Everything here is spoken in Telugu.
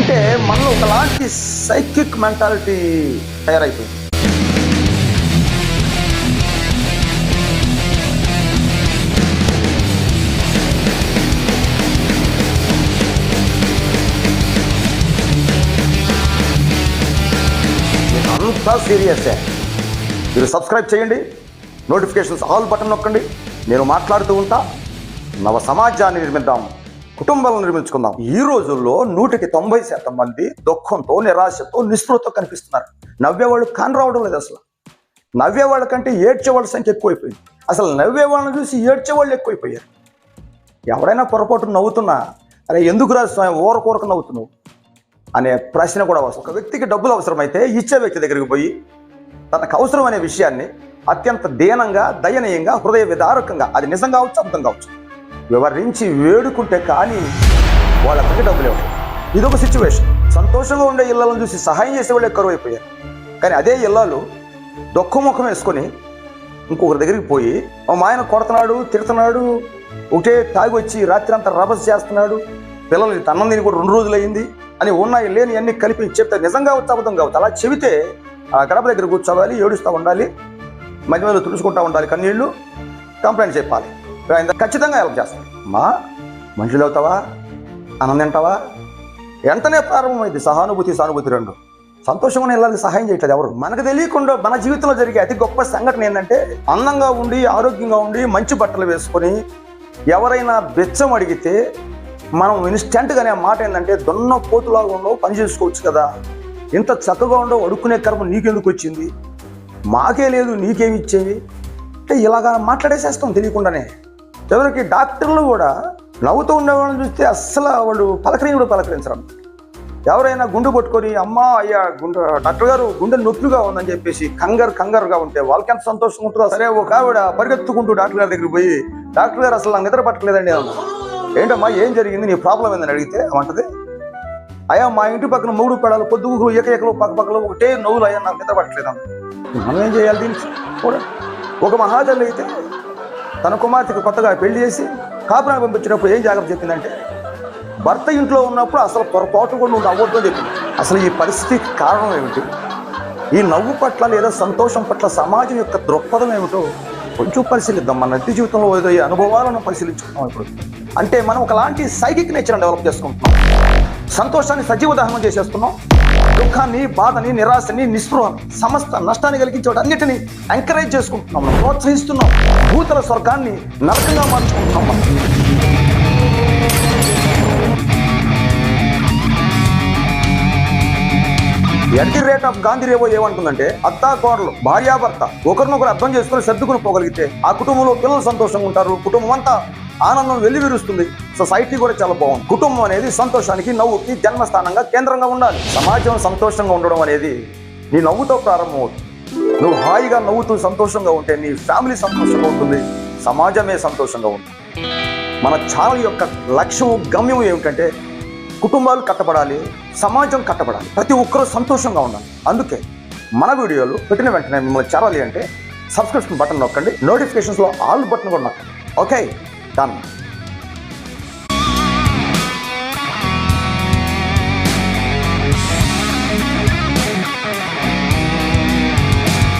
అంటే మనలో ఒకలాంటి సైకిక్ మెంటాలిటీ తయారైపోయింది. అంతా సీరియసే మీరు సబ్స్క్రైబ్ చేయండి నోటిఫికేషన్స్ ఆల్ బటన్ నొక్కండి. నేను మాట్లాడుతూ ఉంటా. నవ సమాజాన్ని నిర్మిద్దాం. కుటుంబాలను నిర్మించుకుందాం. ఈ రోజుల్లో నూటికి తొంభై శాతం మంది దుఃఖంతో నిరాశతో నిస్పృహతో కనిపిస్తున్నారు. నవ్వేవాళ్ళు కాని రావడం లేదు అసలు. నవ్వేవాళ్ళ కంటే ఏడ్చేవాళ్ళ సంఖ్య ఎక్కువైపోయింది. అసలు నవ్వేవాళ్ళని చూసి ఏడ్చేవాళ్ళు ఎక్కువైపోయారు. ఎవడైనా పొరపాటు నవ్వుతున్నా అరే ఎందుకు రాజు స్వామి ఊరకూరక నవ్వుతున్నావు? అనే ప్రశ్న కూడా అవసరం ఒక వ్యక్తికి డబ్బులు అవసరమైతే ఇచ్చే వ్యక్తి దగ్గరికి పోయి తనకు అవసరం అనే విషయాన్ని అత్యంత దీనంగా దయనీయంగా హృదయ విదారకంగా అది నిజం కావచ్చు అర్థం కావచ్చు వివరించి వేడుకుంటే కానీ వాళ్ళకి డబ్బులు ఇవ్వడం ఇదొక సిచ్యువేషన్ సంతోషంగా ఉండే ఇళ్ళను చూసి సహాయం చేసే వాళ్ళు కరువు అయిపోయారు కానీ అదే ఇళ్ళలు దుఃఖముఖం వేసుకొని ఇంకొకరి దగ్గరికి పోయి మా ఆయన కొడుతున్నాడు తిడుతున్నాడు ఒకటే తాగి వచ్చి రాత్రి అంతా రభస చేస్తున్నాడు పిల్లలు అన్నం కూడా రెండు రోజులు అయింది అని ఉన్నాయి లేని అన్ని కలిపి చెప్తే నిజంగా ఉత్సాహం కావచ్చు అలా చెబితే ఆ గడప దగ్గర కూర్చోవాలి ఏడుస్తూ ఉండాలి మధ్య మధ్యలో తుడుచుకుంటూ ఉండాలి కన్నీళ్ళు కంప్లైంట్ చెప్పాలి. ఆయన ఖచ్చితంగా హెల్ప్ చేస్తాం. మా మనుషులు అవుతావా? అన్నం తింటావా? వెంటనే ప్రారంభమైంది. సహానుభూతి సానుభూతి రెండు. సంతోషంగా వెళ్ళాలి సహాయం చేయట్లేదు ఎవరు? మనకు తెలియకుండా మన జీవితంలో జరిగే అతి గొప్ప సంఘటన ఏంటంటే అందంగా ఉండి ఆరోగ్యంగా ఉండి మంచి బట్టలు వేసుకొని ఎవరైనా బెచ్చం అడిగితే మనం ఇన్స్టెంట్గానే మాట ఏంటంటే దొన్న పోతులాగా ఉండవు పని చేసుకోవచ్చు కదా. ఇంత చక్కగా ఉండవు అడుక్కునే కర్మ నీకెందుకు వచ్చింది? మాకే లేదు నీకేమి ఇచ్చేవి? అంటే ఇలాగా మాట్లాడేసేస్తాం తెలియకుండానే. చివరికి డాక్టర్లు కూడా నవ్వుతూ ఉండేవాళ్ళని చూస్తే అస్సలు వాళ్ళు పలకరించి కూడా పలకరించరు. ఎవరైనా గుండు కొట్టుకొని అమ్మా అయ్యా గుండె డాక్టర్ గారు గుండె నొప్పిగా ఉందని చెప్పేసి కంగారు కంగారుగా ఉంటే వాళ్ళకి ఎంత సంతోషంగా ఉంటుందో సరే ఒక ఆవిడ పరిగెత్తుకుంటూ డాక్టర్ గారి దగ్గరికి పోయి డాక్టర్ గారు అసలు నాకు నిద్ర పట్టలేదండి అన్న ఏంటమ్మా ఏం జరిగింది? నీ ప్రాబ్లం ఏందని అడిగితే అంటది అయ్యా మా ఇంటి పక్కన మూడు పెడాలు పొద్దుగులు ఏక ఏకలు పక్క పక్కలో ఒకటే నవ్వులు అయ్యా నాకు నిద్ర పట్టలేదన్న మనం ఏం చేయాలి దీనికి? కూడా ఒక మహాతల్లి అయితే తన కుమార్తెకు కొత్తగా పెళ్ళి చేసి కాపురానికి పంపించినప్పుడు ఏం జాగ్రత్త చెప్పిందంటే భర్త ఇంట్లో ఉన్నప్పుడు అసలు పొరపాటు కూడా నువ్వు నవ్వద్దు అని చెప్పింది. అసలు ఈ పరిస్థితికి కారణం ఏమిటి? ఈ నవ్వు పట్ల లేదా సంతోషం పట్ల సమాజం యొక్క దృక్పథం ఏమిటో కొంచెం పరిశీలిద్దాం. మన నిత్య జీవితంలో ఎదురయ్యే అనుభవాలను పరిశీలించుకుంటాం ఇప్పుడు. అంటే మనం ఒకలాంటి సైకిక్ నేచర్ డెవలప్ చేసుకుంటున్నాం. సంతోషాన్ని సజీవ దహనం చేసేస్తున్నాం దుఃఖాన్ని బాధని నిరాశని నిస్పృహం సమస్త నష్టాన్ని కలిగించే అన్నిటిని ఎంకరేజ్ చేసుకుంటున్నాం మనం ప్రోత్సహిస్తున్నాం భూతల స్వర్గాన్ని నరకంగా మార్చుకుంటున్నాం మనం at the rate of Gandhi రేవో ఏమంటుందంటే అత్త కోడలు భార్యాభర్త ఒకరినొకరు అర్థం చేసుకుని సర్దుకుని పోగలిగితే ఆ కుటుంబంలో పిల్లలు సంతోషంగా ఉంటారు. కుటుంబం అంతా ఆనందం వెల్లివిరుస్తుంది. సొసైటీ కూడా చాలా బాగుంది. కుటుంబం అనేది సంతోషానికి నవ్వుకి జన్మస్థానంగా కేంద్రంగా ఉండాలి. సమాజం సంతోషంగా ఉండడం అనేది నీ నవ్వుతో ప్రారంభమవుతుంది. నువ్వు హాయిగా నవ్వుతూ సంతోషంగా ఉంటే నీ ఫ్యామిలీ సంతోషంగా ఉంటుంది. సమాజమే సంతోషంగా ఉంటుంది. మన ఛానల్ యొక్క లక్ష్యం గమ్యం ఏమిటంటే కుటుంబాలు కట్టబడాలి సమాజం కట్టబడాలి. ప్రతి ఒక్కరూ సంతోషంగా ఉండాలి. అందుకే మన వీడియోలు పెట్టిన వెంటనే మిమ్మల్ని చేరాలి అంటే సబ్స్క్రిప్షన్ బటన్ నొక్కండి. నోటిఫికేషన్స్లో ఆల్ బటన్ కూడా నొక్కండి. Okay done.